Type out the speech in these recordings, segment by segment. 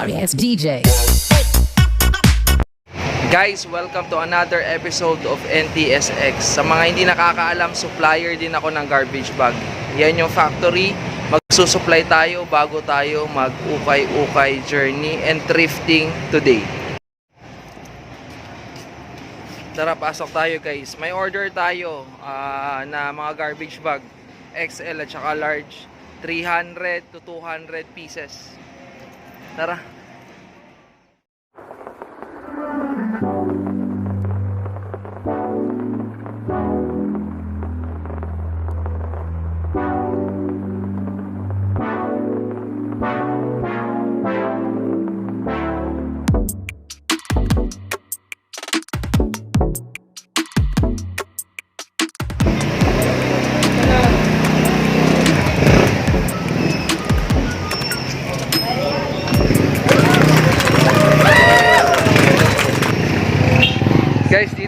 sorry ass DJ. Guys, welcome to another episode of NTSX. Sa mga hindi nakakaalam, supplier din ako ng garbage bag. Yan yung factory. Magsusupply tayo bago tayo mag-ukay-ukay journey and thrifting today. Tara, pasok tayo guys. May order tayo ah, na mga garbage bag. XL at saka large. 300 to 200 pieces. Tara. Guys,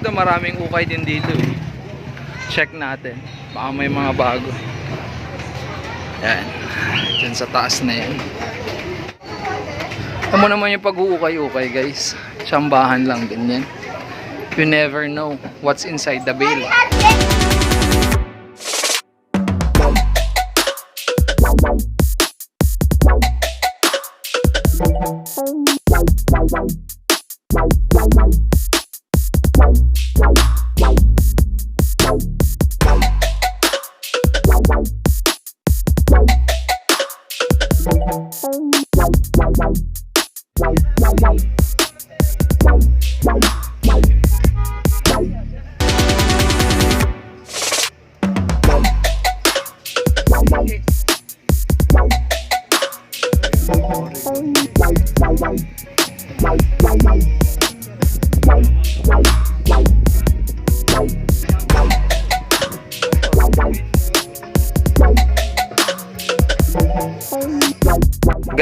dito maraming ukay din dito eh. Check natin. Baka may mga bago. Yan. Diyan sa taas na yan. Mo naman yung pag-uukay-ukay guys. Tsambahan lang din yan. You never know what's inside the bale. Bye.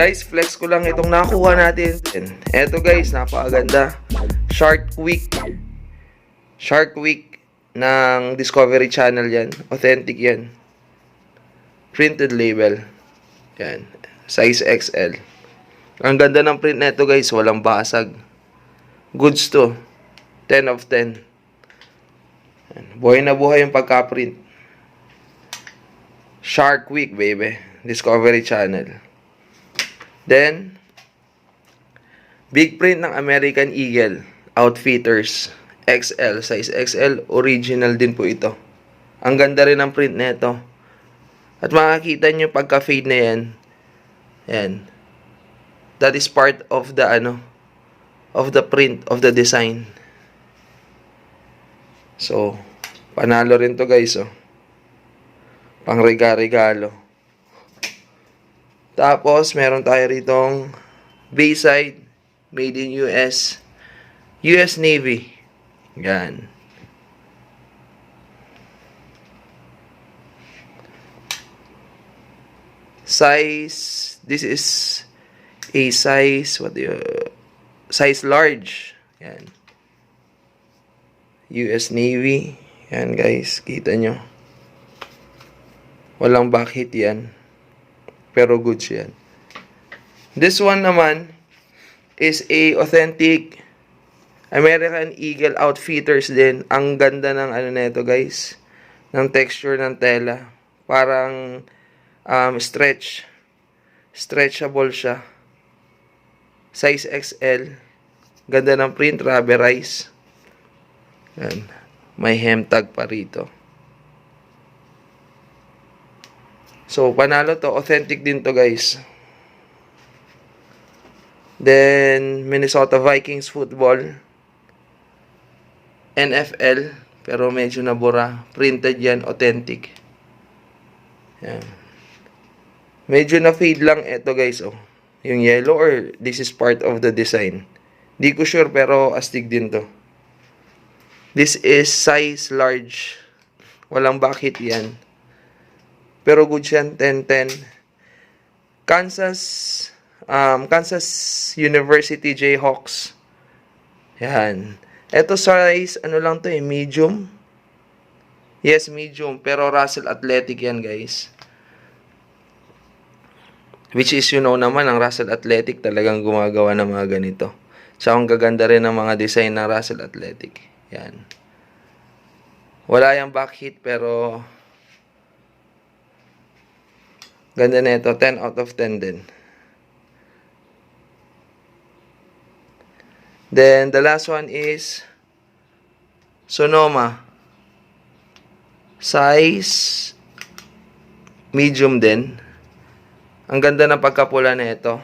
Guys, flex ko lang itong nakuha natin. Eto guys, napakaganda. Shark Week. Shark Week ng Discovery Channel yan. Authentic yan. Printed label. Yan. Size XL. Ang ganda ng print nito guys, walang basag. Goods to. 10 of 10. Yan. Buhay na buhay yung pagka-print. Shark Week, baby. Discovery Channel. Then, big print ng American Eagle. Outfitters. XL. Size XL. Original din po ito. Ang ganda rin ng print nito. At makakita nyo pagka-fade na yan. Yan. That is part of the ano of the print of the design. So, panalo rin to guys, oh. Pang regalo Tapos, meron tayo ritong Bayside, made in US, US Navy. Yan. Size, this is a size, what do you, size large. Yan. US Navy. Yan guys, kita nyo. Walang backhit yan. Pero goods yan. This one naman is a authentic American Eagle Outfitters din. Ang ganda ng ano nito guys. Ng texture ng tela. Parang um, stretch. Stretchable siya. Size XL. Ganda ng print. Rubberized. Yan. May hem tag pa rito. So, panalo to. Authentic din to, guys. Then, Minnesota Vikings football. NFL. Pero medyo nabura. Printed yan. Authentic. Yan. Medyo na-fade lang ito, guys. Oh. Yung yellow or this is part of the design. Di ko sure pero astig din to. This is size large. Walang bakit yan. Pero good yan, 10-10. Kansas, um, Kansas University Jayhawks. Yan. Ito size, ano lang to eh, medium. Yes, medium. Pero Russell Athletic yan, guys. Which is, you know naman, ang Russell Athletic talagang gumagawa ng mga ganito. Tsaka ang gaganda rin ng mga design ng Russell Athletic. Yan. Wala yung back hit pero ganda na ito. 10 out of 10 din. Then, the last one is Sonoma. Size medium din. Ang ganda ng pagkapula na ito.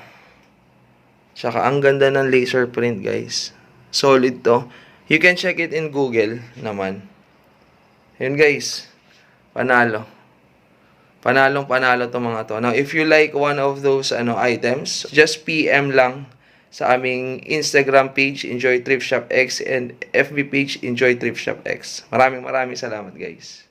Tsaka ang ganda ng laser print, guys. Solid to. You can check it in Google naman. Yun, guys. Panalo. Panalong panalo to mga to. Now, if you like one of those ano items, just PM lang sa aming Instagram page, Enjoy Thrift Shop X, and FB page, Enjoy Thrift Shop X. Maraming maraming salamat, guys.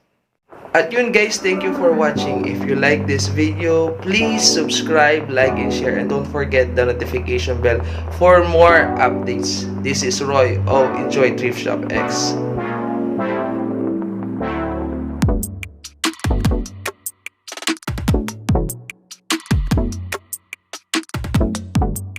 At yun guys, thank you for watching. If you like this video, please subscribe, like, and share. And don't forget the notification bell for more updates. This is Roy of Enjoy Thrift Shop X.